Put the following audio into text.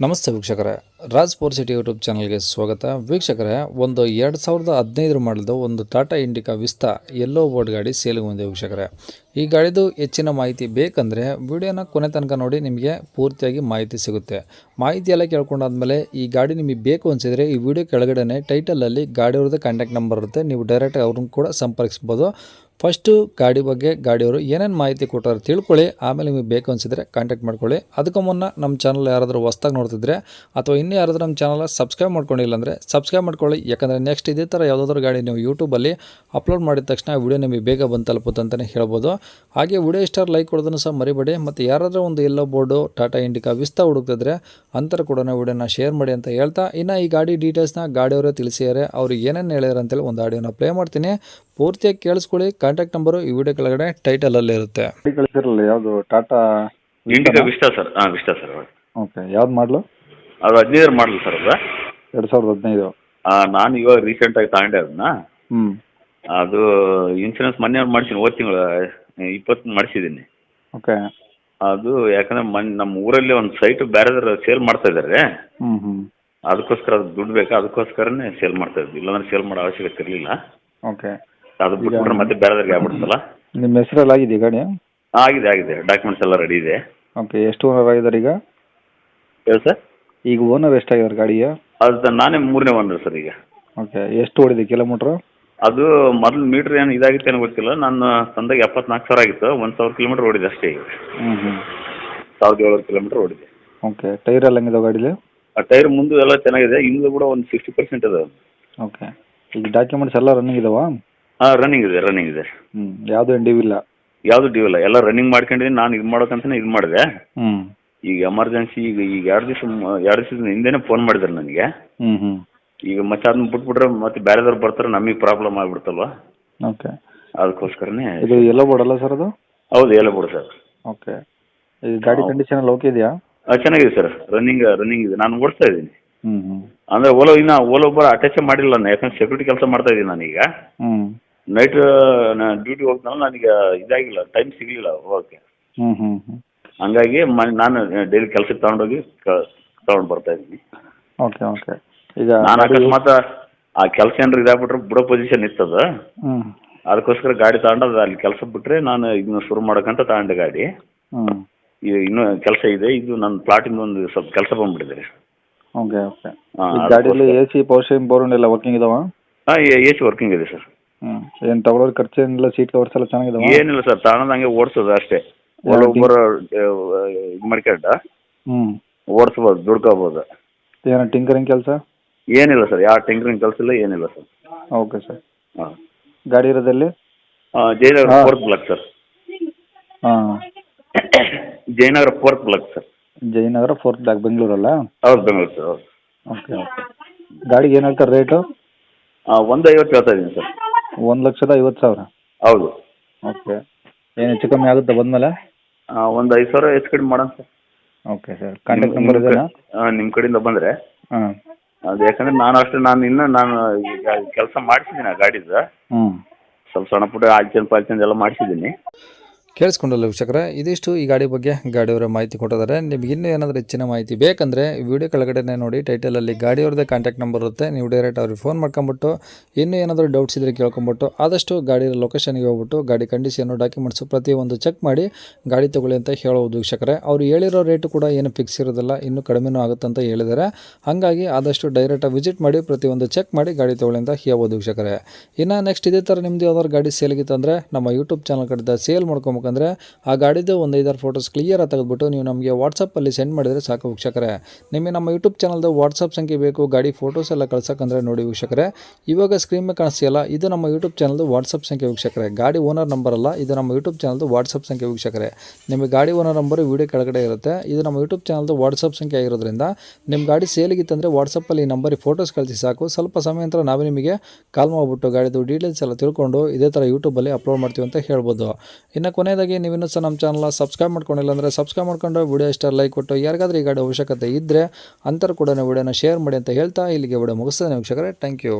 ನಮಸ್ತೆ ವೀಕ್ಷಕರೇ. Raj four city YouTube ಚಾನಲ್ಗೆ ಸ್ವಾಗತ. ವೀಕ್ಷಕರೇ, ಒಂದು ಎರಡು ಸಾವಿರದ ಹದಿನೈದರ ಮಾಡಲ್ದು ಒಂದು Tata Indica Vista yellow board ಗಾಡಿ ಸೇಲಿಗೆ ಬಂದಿದೆ ವೀಕ್ಷಕರೇ. ಈ ಗಾಡಿದು ಹೆಚ್ಚಿನ ಮಾಹಿತಿ ಬೇಕಂದರೆ ವಿಡಿಯೋನ ಕೊನೆ ತನಕ ನೋಡಿ ನಿಮಗೆ ಪೂರ್ತಿಯಾಗಿ ಮಾಹಿತಿ ಸಿಗುತ್ತೆ. ಮಾಹಿತಿ ಎಲ್ಲ ಕೇಳ್ಕೊಂಡಾದ್ಮೇಲೆ ಈ ಗಾಡಿ ನಿಮಗೆ ಬೇಕು ಅನಿಸಿದರೆ ಈ ವಿಡಿಯೋ ಕೆಳಗಡೆ ಟೈಟಲಲ್ಲಿ ಗಾಡಿಯವ್ರದ್ದು ಕಾಂಟ್ಯಾಕ್ಟ್ ನಂಬರ್ ಇರುತ್ತೆ. ನೀವು ಡೈರೆಕ್ಟ್ ಅವ್ರನ್ನ ಕೂಡ ಸಂಪರ್ಕಿಸ್ಬೋದು. ಫಸ್ಟು ಗಾಡಿ ಬಗ್ಗೆ ಗಾಡಿಯವರು ಏನೇನು ಮಾಹಿತಿ ಕೊಟ್ಟಾರೆ ತಿಳ್ಕೊಳ್ಳಿ. ಆಮೇಲೆ ನಿಮಗೆ ಬೇಕು ಅನಿಸಿದರೆ ಕಾಂಟ್ಯಾಕ್ಟ್ ಮಾಡ್ಕೊಳ್ಳಿ. ಅದಕ್ಕೂ ಮುನ್ನ ನಮ್ಮ ಚಾನಲ್ ಯಾರಾದರೂ ಹೊಸ್ದಾಗಿ ನೋಡ್ತಿದ್ರೆ ಅಥವಾ ಇನ್ನೂ ಯಾರಾದರೂ ನಮ್ಮ ಚಾನಲ್ ಸಬ್ಸ್ಕ್ರೈಬ್ ಮಾಡ್ಕೊಂಡಿಲ್ಲ ಅಂದರೆ ಸಬ್ಸ್ಕ್ರೈಬ್ ಮಾಡ್ಕೊಳ್ಳಿ. ಯಾಕಂದರೆ ನೆಕ್ಸ್ಟ್ ಇದೇ ಥರ ಯಾವುದಾದ್ರೂ ಗಾಡಿ ನೀವು ಯೂಟ್ಯೂಬಲ್ಲಿ ಅಪ್ಲೋಡ್ ಮಾಡಿದ ತಕ್ಷಣ ವಿಡಿಯೋ ನಿಮಗೆ ಬೇಗ ಬಂದು ತಲುಪುತ್ತೆ ಅಂತಲೇ ಹೇಳ್ಬೋದು. ಹಾಗೆ ವಿಡಿಯೋ ಇಷ್ಟ ಲೈಕ್ ಕೊಡೋದನ್ನು ಸಹ ಮರಿಬೇಡಿ. ಮತ್ತು ಯಾರಾದರೂ ಒಂದು yellow board Tata Indica Vista ಹುಡುಕ್ತಿದ್ರೆ ಅಂತರ ಕೂಡ ವಿಡಿಯೋನ ಶೇರ್ ಮಾಡಿ ಅಂತ ಹೇಳ್ತಾ ಇನ್ನು ಈ ಗಾಡಿ ಡೀಟೇಲ್ಸ್ನ ಗಾಡಿಯವರೇ ತಿಳಿಸಿದ್ದಾರೆ. ಅವ್ರು ಏನೇನು ಹೇಳ್ಯಾರ ಅಂತೇಳಿ ಒಂದು ಆಡಿಯೋನ ಪ್ಲೇ ಮಾಡ್ತೀನಿ. ಪೂರ್ತಿಯಾಗಿ ಕೇಳಿಸ್ಕೊಳ್ಳಿ. ಕಾಂಟ್ಯಾಕ್ಟ್ ನಂಬರು ಈ ವಿಡಿಯೋ ಕೆಳಗಡೆ ಟೈಟಲಲ್ಲಿ ಇರುತ್ತೆ. ಯಾವುದು ಟಾಟಾ ಇಂಡಿಕಾ ವಿಸ್ತಾ ಸರ್ ಹಾಂ ವಿಸ್ತಾ ಸರ್ ಓಕೆ ಯಾವ್ದು ಮಾಡಲು? ಅದು ಹದಿನೈದು ಮಾಡಲ್ ಸರ್ ಅದು. ಎರಡ್ ಸಾವಿರದ ಹದಿನೈದು. ನಾನು ಇವಾಗ ರೀಸೆಂಟಾಗಿ ತಗೊಂಡೆ ಅದನ್ನ. ಹ್ಞೂ ಅದು ಇನ್ಸೂರೆನ್ಸ್ ಮೊನ್ನೆ ಮಾಡಿಸಿನಿ ಹೋದ ತಿಂಗಳು ಇಪ್ಪತ್ತು ಮಾಡಿಸಿದ್ದೀನಿ ಓಕೆ. ಅದು ಯಾಕಂದ್ರೆ ನಮ್ಮ ಊರಲ್ಲಿ ಒಂದು ಸೈಟ್ ಬೇರೆದ್ರ ಸೇಲ್ ಮಾಡ್ತಾ ಇದ್ದಾರೆ ಹ್ಞೂ ಹ್ಞೂ ಅದಕ್ಕೋಸ್ಕರ ಅದು ದುಡ್ಡು ಬೇಕಾ? ಅದಕ್ಕೋಸ್ಕರನೇ ಸೇಲ್ ಮಾಡ್ತಾ ಇದ್ವಿ. ಇಲ್ಲಾಂದ್ರೆ ಸೇಲ್ ಮಾಡೋ ಅವಶ್ಯಕತೆ ಇರಲಿಲ್ಲ. ಓಕೆ. ಅದು ಬಿಟ್ಬಿಟ್ರೆ ಮತ್ತೆ ಬೇರೆದ್ರಿಗೆ ಆಗ್ಬಿಡ್ತಲ್ಲ ನಿಮ್ಮ ಹೆಸರಲ್ಲಿ ಆಗಿದೆ ಗಾಡಿ? ಆಗಿದೆ ಆಗಿದೆ. ಡಾಕ್ಯುಮೆಂಟ್ಸ್ ಎಲ್ಲ ರೆಡಿ ಇದೆ. ಓಕೆ ಎಷ್ಟು ಓನರ್ ಆಗಿದ್ದಾರೆ ಈಗ? ಹೇಳಿ ಸರ್. ಈಗ ಓನರ್ ಎಷ್ಟಾಗಿದ್ದಾರೆ ಗಾಡಿಯ? ಅದು ನಾನೇ ಮೂರನೇ ಓನರ್ ಸರ್ ಈಗ. ಓಕೆ ಎಷ್ಟು ಓಡಿದೆ ಕಿಲೋಮೀಟರ್ ಅದು ಮೊದಲ ಮೀಟರ್ ಏನು ಇದಾಗಿತ್ತು ಏನೋ ಗೊತ್ತಿಲ್ಲ. ನಾನು ತಂದಾಗ ಎಪ್ಪತ್ನಾಲ್ಕು ಸಾವಿರ ಆಗಿತ್ತು. ಒಂದು ಸಾವಿರ ಕಿಲೋಮೀಟರ್ ಓಡಿದೆ ಅಷ್ಟೇ ಈಗ. ಹ್ಞೂ ಹ್ಞೂ ಸಾವಿರದ ಏಳ್ನೂರು ಕಿಲೋಮೀಟರ್ ಓಡಿದೆ. ಓಕೆ ಟೈರ್ ಎಲ್ಲ ಹೆಂಗಿದೆ ಗಾಡೀಲಿ? ಆ ಟೈರ್ ಮುಂದೆ ಎಲ್ಲ ಚೆನ್ನಾಗಿದೆ. ಹಿಂದೆ ಕೂಡ ಒಂದು ಸಿಕ್ಸ್ಟಿ ಪರ್ಸೆಂಟ್ ಇದೆ. ಓಕೆ ಈಗ ಡಾಕ್ಯುಮೆಂಟ್ಸ್ ಎಲ್ಲ ರನ್ನಿಂಗ್ ಇದಾವಾ? ಹಾಂ ರನ್ನಿಂಗ್ ಇದೆ ರನ್ನಿಂಗ್ ಇದೆ. ಹ್ಞೂ ಯಾವುದೂ ಎಂಡ್ ಇಲ್ಲ. ಯಾವುದು ಡ್ಯೂ ಇಲ್ಲ. ಎಲ್ಲ ರನ್ನಿಂಗ್ ಮಾಡ್ಕೊಂಡಿದ್ದೀನಿ. ನಾನು ಇದು ಮಾಡೋಕ್ಕಂತಲೇ ಇದು ಮಾಡಿದೆ. ಹ್ಞೂ ಈಗ ಎಮರ್ಜೆನ್ಸಿ ಈಗ ಈಗ ಎರಡು ದಿವಸ ಎರಡು ದಿವಸದ ಹಿಂದೆನೇ ಫೋನ್ ಮಾಡಿದ್ರು ನನಗೆ. ಹ್ಮ್ ಈಗ ಮತ್ತೆ ಅದನ್ನ ಬಿಟ್ಬಿಟ್ರೆ ಮತ್ತೆ ಬೇರೆದವ್ರು ಬರ್ತಾರೆ ನಮಗೆ ಪ್ರಾಬ್ಲಮ್ ಆಗ್ಬಿಡ್ತಲ್ವಾ? ಓಕೆ. ಅದಕ್ಕೋಸ್ಕರನೇ ಇದು ಎಲ್ಲೋ ಬೋರ್ಡಲ್ಲ ಸರ್ ಅದು? ಹೌದು ಎಲ್ಲ ಬಿಡು ಸರ್ ಓಕೆ. ಈ ಗಾಡಿ ಕಂಡೀಷನ್ ಎಲ್ಲ ಓಕೆ ಇದೆಯಾ? ಚೆನ್ನಾಗಿದೆ ಸರ್ ರನ್ನಿಂಗ್ ರನ್ನಿಂಗ್ ಇದೆ. ನಾನು ಓಡಿಸ್ತಾ ಇದ್ದೀನಿ. ಹ್ಮ್ ಅಂದ್ರೆ ಓಲೋ ಇನ್ನ ಓಲೋ ಬರ ಅಟ್ಯಾಚ್ ಮಾಡಿಲ್ಲ ನಾನು. ಯಾಕಂದ್ರೆ ಸೆಕ್ಯೂರಿಟಿ ಕೆಲಸ ಮಾಡ್ತಾ ಇದ್ದೀನಿ ನಾನೀಗ ಹ್ಮ್. ನೈಟ್ ಡ್ಯೂಟಿ ಹೋಗ್ತಾನಲ್ಲ ನನಗೆ ಇದಾಗಿಲ್ಲ ಟೈಮ್ ಸಿಗಲಿಲ್ಲ ಓಕೆ ಹ್ಮ್ ಹ್ಮ್ ಹ್ಞೂ ಹಂಗಾಗಿ ಮ ನಾನು ಡೈಲಿ ಕೆಲಸಕ್ಕೆ ತಗೊಂಡೋಗಿ ತಗೊಂಡು ಬರ್ತಾ ಇದ್ದೀನಿ. Okay okay. ಈಗ ನಾನು ಅಕಸ್ಮಾತ್ ಆ ಕೆಲಸ ಏನಾರು ಇದಾಗ್ಬಿಟ್ರೆ ಬಿಡೋ ಪೊಸಿಷನ್ ಇತ್ತದ. ಹ್ಞೂ ಅದಕ್ಕೋಸ್ಕರ ಗಾಡಿ ತಗೊಂಡು ಅದು ಅಲ್ಲಿ ಕೆಲಸ ಬಿಟ್ರೆ ನಾನು ಇದನ್ನ ಶುರು ಮಾಡಕಂತ ತಗೊಂಡೆ ಗಾಡಿ. ಹ್ಞೂ ಇನ್ನೂ ಕೆಲಸ ಇದೆ. ಇದು ನನ್ನ ಪ್ಲಾಟಿಂದ ಒಂದು ಸ್ವಲ್ಪ ಕೆಲಸ ಬಂದ್ಬಿಟ್ಟಿದೆ. Okay okay. ಹಾ, ಈ ಗಾಡೀಲಿ A C power steering power ಎಲ್ಲ ವರ್ಕಿಂಗ್ ಇದಾವ? ಹಾಂ ಎ ಸಿ ವರ್ಕಿಂಗ್ ಇದೆ ಸರ್ ಹ್ಞೂ ಏನು ತಗೊಳ್ಳೋದು ಖರ್ಚು ಏನಿಲ್ಲ ಸೀಟ್ ಕವರ್ಸ್ ಎಲ್ಲ ಚೆನ್ನಾಗಿದಾವ? ಏನಿಲ್ಲ ಸರ್ ತಗೊಂಡ್ ಹಂಗೆ ಓಡಿಸೋದು ಅಷ್ಟೇ. ಮಾಡ್ಕೊಂಡ ಹ್ಞೂ ಓಡಿಸ್ಬೋದು ದುಡ್ಕೋಬೋದು. ಏನೋ ಟಿಂಕರಿಂಗ್ ಕೆಲಸ? ಏನಿಲ್ಲ ಸರ್ ಯಾವ ಟಿಂಕರಿಂಗ್ ಕೆಲಸ ಇಲ್ಲ ಏನಿಲ್ಲ ಸರ್. Okay sir. ಹಾಂ. ಗಾಡಿ ಇರೋದಲ್ಲಿ ಜಯನಗರ ಹಾ. Fourth block sir. ಹಾಂ. Jayanagar fourth block sir. Jayanagar fourth block ಬೆಂಗಳೂರಲ್ಲ? ಹೌದು ಬೆಂಗಳೂರು ಸರ್ ಹೌದು. ಓಕೆ. ಓಕೆ ಗಾಡಿಗೆ ಏನು ಹೇಳ್ತಾರೆ ರೇಟು? ಒಂದು ಐವತ್ತು ಹೇಳ್ತಾ ಇದ್ದೀನಿ ಸರ್. ಒಂದು ಲಕ್ಷದ ಐವತ್ತು ಸಾವಿರ? ಹೌದು. ಓಕೆ. ಏನು ಹೆಚ್ಚು ಕಮ್ಮಿ ಆಗುತ್ತೆ ಬಂದಮೇಲೆ? ಒಂದು ಐದು ಸಾವಿರ ಹೆಚ್ಚು ಕಡಿಮೆ ಮಾಡೋಣ sir. Okay sir contact number ಇದೆಯಾ ನಿಮ್ಮ ಕಡೆಯಿಂದ ಬಂದರೆ. ಹಾಂ. ಅದು ಯಾಕಂದ್ರೆ ನಾನು ಅಷ್ಟೇ ನಾನು ಇನ್ನೂ ನಾನು ಈಗ ಕೆಲಸ ಮಾಡಿಸಿದ್ದೀನಿ ಆ ಗಾಡಿದು. ಹ್ಞೂ ಸ್ವಲ್ಪ ಸಣ್ಣ ಪುಟ್ಟ ಆಲ್ಚನ್ ಪಾಲ್ಚನ್ ಎಲ್ಲ ಮಾಡಿಸಿದ್ದೀನಿ ಕೇಳಿಸ್ಕೊಂಡಲ್ಲ ವೀಕ್ಷಕರ, ಇದಿಷ್ಟು ಈ ಗಾಡಿ ಬಗ್ಗೆ ಗಾಡಿಯವರ ಮಾಹಿತಿ ಕೊಟ್ಟಿದ್ದಾರೆ. ನಿಮ್ಗೆ ಇನ್ನೂ ಏನಾದರೂ ಹೆಚ್ಚಿನ ಮಾಹಿತಿ ಬೇಕಂದರೆ ವಿಡಿಯೋ ಕೆಳಗಡೆ ನೋಡಿ ಟೈಟಲಲ್ಲಿ ಗಾಡಿಯವ್ರದ್ದೇ ಕಾಂಟ್ಯಾಕ್ಟ್ ನಂಬರ್ ಇರುತ್ತೆ, ನೀವು ಡೈರೆಕ್ಟ್ ಅವ್ರಿಗೆ ಫೋನ್ ಮಾಡ್ಕೊಂಬಿಟ್ಟು, ಇನ್ನೂ ಏನಾದರೂ ಡೌಟ್ಸ್ ಇದ್ದರೆ ಕೇಳ್ಕೊಂಬಿಟ್ಟು, ಆದಷ್ಟು ಗಾಡಿಯ ಲೊಕೇಶನ್ಗೆ ಹೋಗ್ಬಿಟ್ಟು, ಗಾಡಿ ಕಂಡೀಷನು ಡಾಕ್ಯುಮೆಂಟ್ಸು ಪ್ರತಿಯೊಂದು ಚೆಕ್ ಮಾಡಿ ಗಾಡಿ ತೊಗೊಳ್ಳಿ ಅಂತ ಹೇಳೋದು ವೀಕ್ಷಕರೇ. ಅವ್ರು ಹೇಳಿರೋ ರೇಟು ಕೂಡ ಏನು ಫಿಕ್ಸ್ ಇರೋದಿಲ್ಲ, ಇನ್ನೂ ಕಡಿಮೆನೂ ಅಂತ ಹೇಳಿದ್ದಾರೆ. ಹಾಗಾಗಿ ಆದಷ್ಟು ಡೈರೆಕ್ಟಾಗಿ ವಿಸಿಟ್ ಮಾಡಿ, ಪ್ರತಿಯೊಂದು ಚೆಕ್ ಮಾಡಿ ಗಾಡಿ ತೊಗೊಳ್ಳಿ ಅಂತ ಹೇಳ್ಬೋದು ವೀಕ್ಷಕರೇ. ಇನ್ನು ನೆಕ್ಸ್ಟ್ ಇದೇ ಥರ ನಿಮ್ಮದು ಯಾವ್ದಾದ್ರು ಗಾಡಿ ಸೇಲ್ಗಿತ್ತಂದರೆ ನಮ್ಮ ಯೂಟ್ಯೂಬ್ ಚಾನಲ್ ಕಡೆದ ಸೇಲ್ ಮಾಡ್ಕೊಬೇಕಂದ್ರೆ ಆ ಗಾಡಿದು ಒಂದು ಐದಾರು ಫೋಟೋಸ್ ಕ್ಲಿಯರಾಗಿ ತೆಗೆದುಬಿಟ್ಟು ನೀವು ನಮಗೆ ವಾಟ್ಸಪ್ಪಲ್ಲಿ ಸೆಂಡ್ ಮಾಡಿದರೆ ಸಾಕು ವೀಕ್ಷಕರೇ. ನಿಮಗೆ ನಮ್ಮ ಯೂಟ್ಯೂಬ್ ಚಾನಲ್ದು ವಾಟ್ಸಪ್ ಸಂಖ್ಯೆ ಬೇಕು, ಗಾಡಿ ಫೋಟೋಸ್ ಎಲ್ಲ ಕಳ್ಸೋಕ್ಕಂದ್ರೆ ನೋಡಿ ವೀಕ್ಷಕರೇ. ಇವಾಗ ಸ್ಕ್ರೀನ್ ಕಾಣಿಸ್ತಿಲ್ಲ ಇದು ನಮ್ಮ ಯೂಟ್ಯೂಬ್ ಚಾನಲ್ದು ವಾಟ್ಸಪ್ ಸಂಖ್ಯೆ ವೀಕ್ಷಕರೇ. ಗಾಡಿ ಓನರ್ ನಂಬರ್ ಅಲ್ಲ, ಇದು ನಮ್ಮ ಯೂಟ್ಯೂಬ್ ಚಾನಲ್ದು ವಾಟ್ಸಪ್ ಸಂಖ್ಯೆ ವೀಕ್ಷಕರೇ. ನಿಮಗೆ ಗಾಡಿ ಓನರ್ ನಂಬರ್ ವೀಡಿಯೋ ಕೆಳಗಡೆ ಇರುತ್ತೆ. ಇದು ನಮ್ಮ ಯೂಟ್ಯೂಬ್ ಚಾನಲ್ದು ವಾಟ್ಸಪ್ ಸಂಖ್ಯೆ ಆಗಿರೋದ್ರಿಂದ ನಿಮ್ಮ ಗಾಡಿ ಸೇಲಿಗಿತ್ತಂದರೆ ವಾಟ್ಸಪ್ಪಲ್ಲಿ ಈ ನಂಬರಿಗೆ ಫೋಟೋಸ್ ಕಳಿಸಿ ಸಾಕು. ಸ್ವಲ್ಪ ಸಮಯ ನಂತರ ನಾವೇ ನಿಮಗೆ ಕಾಲ್ ಮಾಡಿಬಿಟ್ಟು ಗಾಡಿದು ಡೀಟೇಲ್ಸ್ ಎಲ್ಲ ತಿಳ್ಕೊಂಡು ಇದೇ ಥರ ಯೂಟ್ಯೂಬಲ್ಲಿ ಅಪ್ಲೋಡ್ ಮಾಡ್ತೀವಿ ಅಂತ ಹೇಳ್ಬೋದು. ಇನ್ನು ಕೊನೆಯದಾಗಿ ನೀವು ಇನ್ನೂ ಸಹ ನಮ್ಮ ಚಾನಲ್ನ ಸಬ್ಸ್ಕ್ರೈಬ್ ಮಾಡ್ಕೊಂಡಿಲ್ಲ ಅಂದರೆ ಸಬ್ಸ್ಕ್ರೈಬ್ ಮಾಡ್ಕೊಂಡು ವಿಡಿಯೋ ಇಷ್ಟ ಲೈಕ್ ಕೊಟ್ಟು, ಯಾರಿಗಾದ್ರೂ ಈ ಅವಶ್ಯಕತೆ ಇದ್ದರೆ ಅಂತರ ಕೂಡ ವಿಡಿಯೋನ ಶೇರ್ ಮಾಡಿ ಅಂತ ಹೇಳ್ತಾ ಇಲ್ಲಿಗೆ ವಿಡಿಯೋ ಮುಗಿಸ್ತೇನೆ ವೀಕ್ಷಕರೇ. Thank you